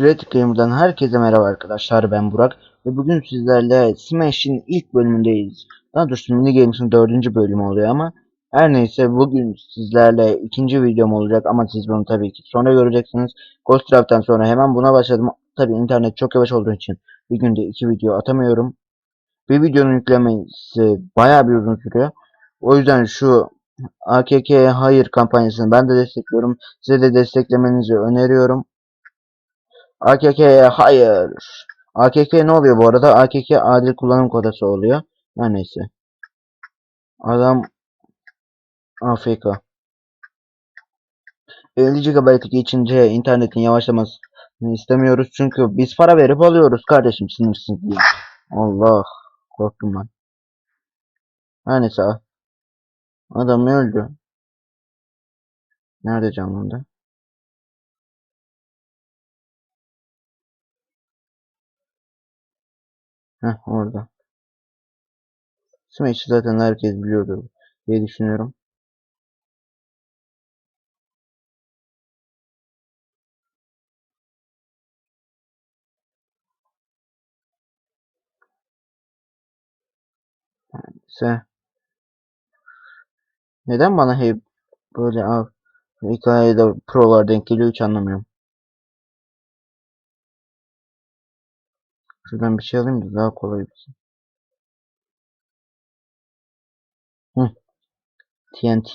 Fred Gamer'dan herkese merhaba arkadaşlar ben Burak ve bugün sizlerle Smash'in ilk bölümündeyiz. Daha doğrusu Mini Games'in dördüncü bölümü oluyor ama her neyse bugün sizlerle ikinci videom olacak ama siz bunu tabii ki sonra göreceksiniz. Ghost Draft'tan sonra hemen buna başladım. Tabii internet çok yavaş olduğu için bir günde iki video atamıyorum. Bir videonun yüklemesi bayağı bir uzun sürüyor. O yüzden şu AKK Hayır kampanyasını ben de destekliyorum. Size de desteklemenizi öneriyorum. AKK'ye hayır. AKK ne oluyor bu arada? AKK adil kullanım kodası oluyor. Her neyse. Adam AFK. 50 GB geçince internetin yavaşlamasını istemiyoruz. Çünkü biz para verip alıyoruz kardeşim sınırsız diye. Allah. Korktum ben. Her neyse. Adam öldü. Nerede canlandı? Heh orada. Smash'i zaten herkes biliyordur diye düşünüyorum. Se. Neden bana hep böyle av hikayede prolar denk geliyor hiç anlamıyorum. Şuradan bir şey alayım da daha kolay bitsin. Hı. TNT.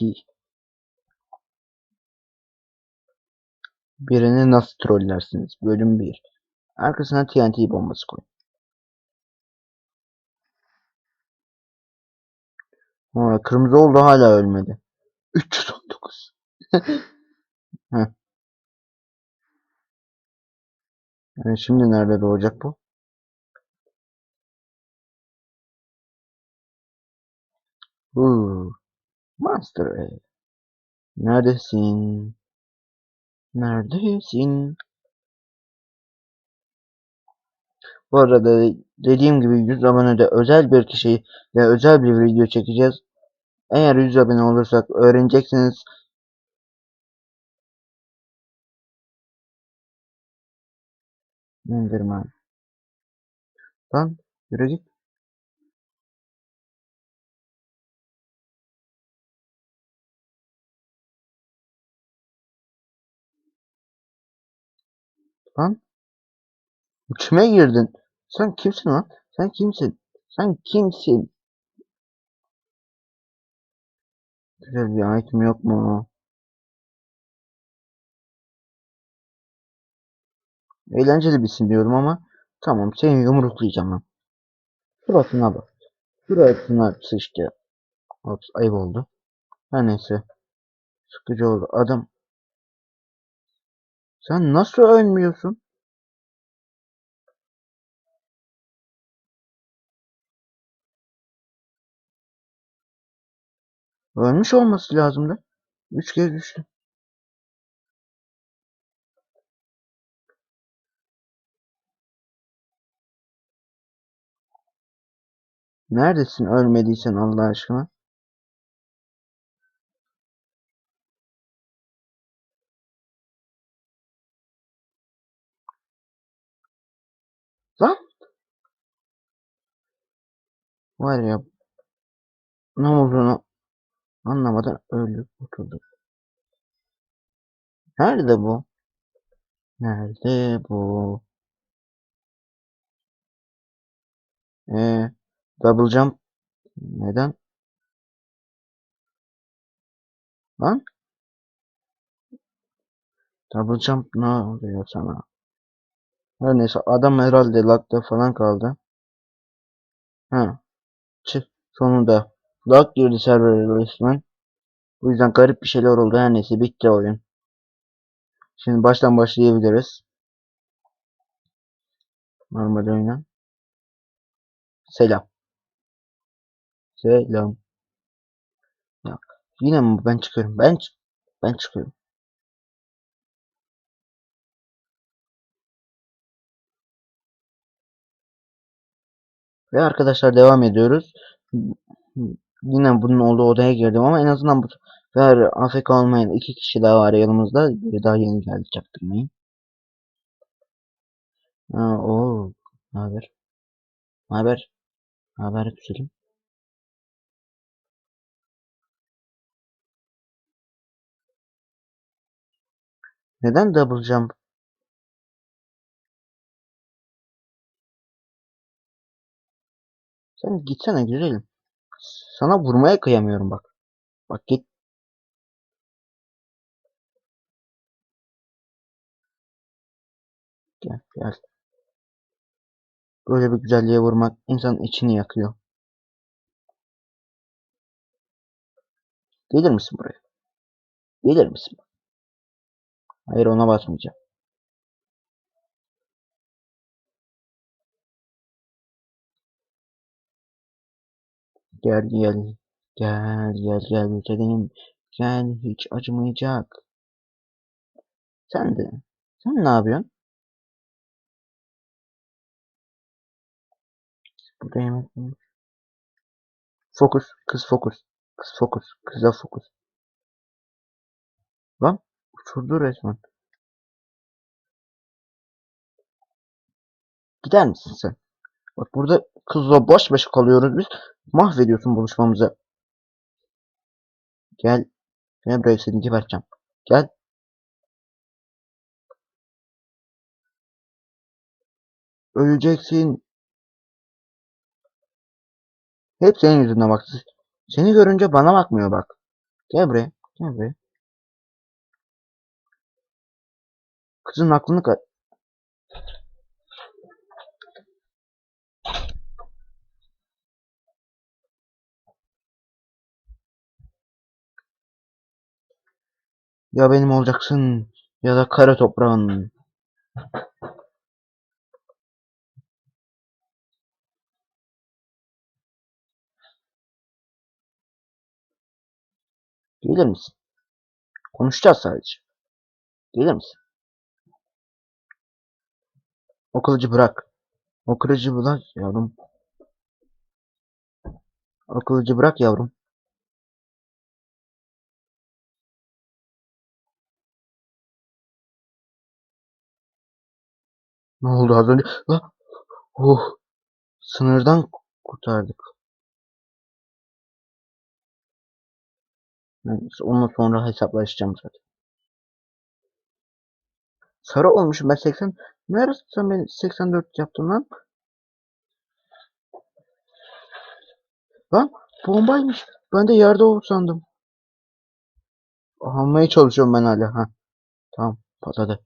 Birini nasıl trollersiniz? Bölüm 1. Arkasına TNT bombası koy. Ha, kırmızı oldu hala ölmedi. 319. Heh. Yani şimdi nerede doğacak bu? Uuu. Monster. Egg. Neredesin? Neredesin? Bu arada dediğim gibi 100 abonede özel bir kişiyle özel bir video çekeceğiz. Eğer 100 abone olursak öğreneceksiniz. Enderman. Lan yürü git. Lan. Kime girdin? Sen kimsin lan? Sen kimsin? Sen kimsin? Güzel bir item yok mu? Eğlenceli bitsin diyorum ama tamam seni yumruklayacağım lan. Suratına bak. Suratına sıçtı. Ops ayıp oldu. Her neyse. Sıkıcı oldu. Adam. Sen nasıl ölmüyorsun? Ölmüş olması lazımdı. Üç kez düştü. Neredesin ölmediysen Allah aşkına? Lan! Var ya ne olduğunu anlamadan öldü kurtuldu. Nerede bu? Nerede bu? Ee, double jump neden? Lan? Double jump ne oluyor sana? Her neyse adam herhalde lagda falan kaldı. Ha. Çık sonunda. Lag girdi server resmen. Bu yüzden garip bir şeyler oldu. Her neyse bitti oyun. Şimdi baştan başlayabiliriz. Normal oyuna. Selam. Selam. Ya, yine mi ben çıkıyorum? Ben ben çıkıyorum. Ve arkadaşlar devam ediyoruz. Yine bunun olduğu odaya girdim ama en azından bu sefer AFK olmayan iki kişi daha var yanımızda. Biri daha yeni geldi çaktırmayın. Ha, o. Haber? Haber? Haber güzelim? Neden double jump? Sen gitsene güzelim. Sana vurmaya kıyamıyorum bak. Bak git. Gel gel. Böyle bir güzelliğe vurmak insanın içini yakıyor. Gelir misin buraya? Gelir misin? Hayır ona basmayacağım. Gel gel. Gel gel gel güzelim. Gel hiç acımayacak. Sen de. Sen ne yapıyorsun? Burada yemek mi? Fokus. Kız fokus. Kız fokus. Kıza fokus. Lan uçurdu resmen. Gider misin sen? Bak burada kızla baş başa kalıyoruz biz. Mahvediyorsun buluşmamızı. Gel. Gel buraya seni geberteceğim. Gel. Öleceksin. Hep senin yüzünden bak. Seni görünce bana bakmıyor bak. Gel buraya. Gel buraya. Kızın aklını Ya benim olacaksın ya da kara toprağın. Gelir misin? Konuşacağız sadece. Gelir misin? O kılıcı bırak. O kılıcı bırak yavrum. O kılıcı bırak yavrum. Ne oldu az önce? La. Oh. Sınırdan kurtardık. Neyse, onunla sonra hesaplaşacağım zaten. Sarı olmuşum ben 80. Neresi beni 84 yaptın lan? Lan bombaymış. Ben de yerde ol sandım. Almaya çalışıyorum ben hala. Ha. Tamam patladı.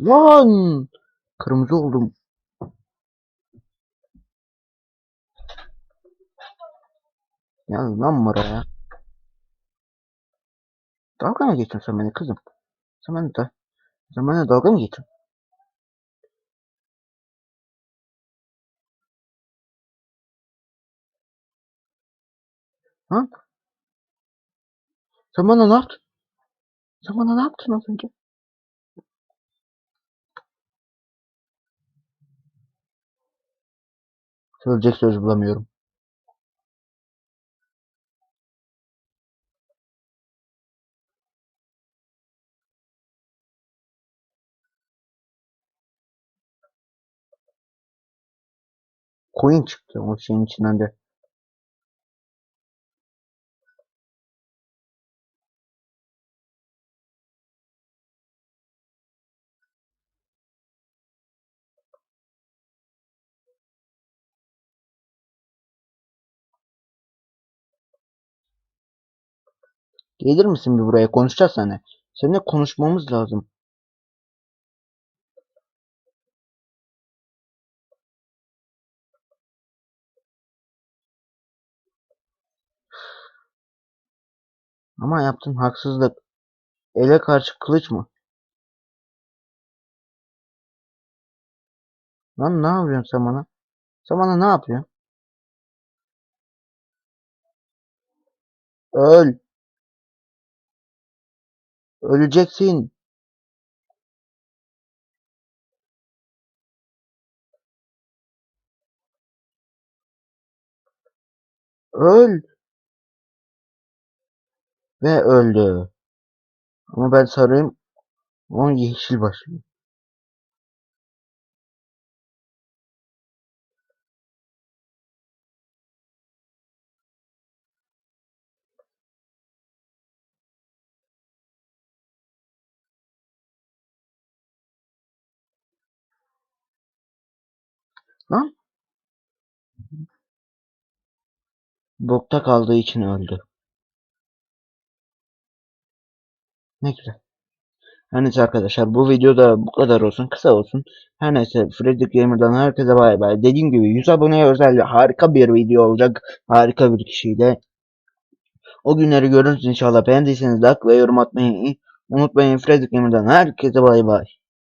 Lan! Kırmızı oldum. Ya lan buraya. Dalga mı geçiyorsun sen beni kızım? Sen beni de, sen beni dalga mı geçiyorsun? Ha? Sen bana ne yaptın? Sen bana ne yaptın az önce? Söyleyecek söz bulamıyorum. Coin çıktı o şeyin içinden de. Gelir misin bir buraya konuşacağız seninle. Seninle konuşmamız lazım. Ama yaptığın haksızlık. Ele karşı kılıç mı? Lan ne yapıyorsun sen bana? Sen bana ne yapıyorsun? Öl. Öleceksin. Öl. Ve öldü. Ama ben sarıyım. O yeşil başlıyor. Lan bokta kaldığı için öldü. Ne güzel. Her neyse arkadaşlar bu videoda bu kadar olsun. Kısa olsun. Her neyse Freddy Gamer'dan herkese bay bay. Dediğim gibi 100 aboneye özel harika bir video olacak. Harika bir kişiyle. O günleri görürüz inşallah. Beğendiyseniz like ve yorum atmayı unutmayın. Freddy Gamer'dan herkese bay bay.